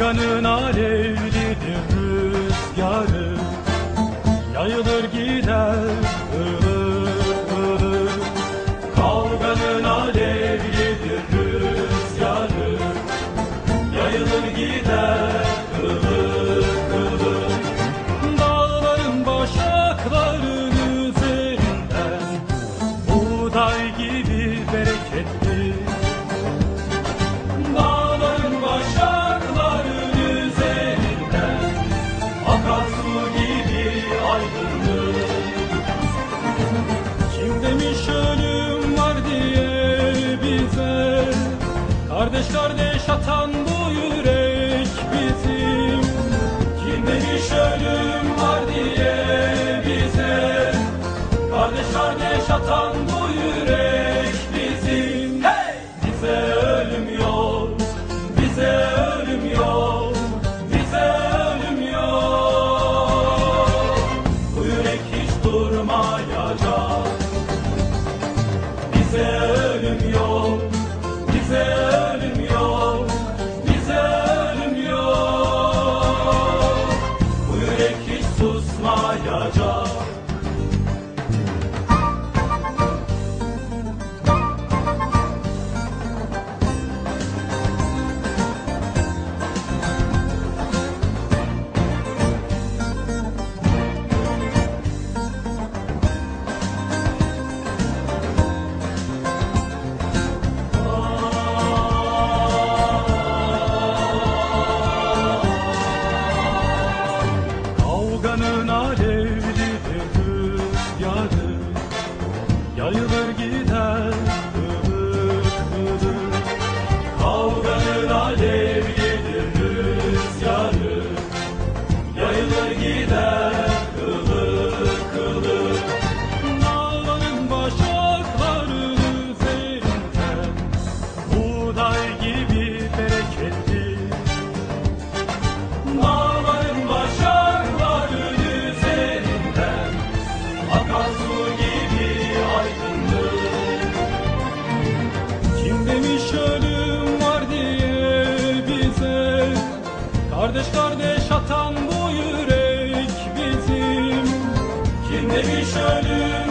Yorganın alevlidir rüzgarı Yayılır gider ılık ılık Kavganın alevlidir rüzgarı Yayılır gider ılık ılık Dağların başakların üzerinden Buğday gibi durmayacak. Geçmiş ölüm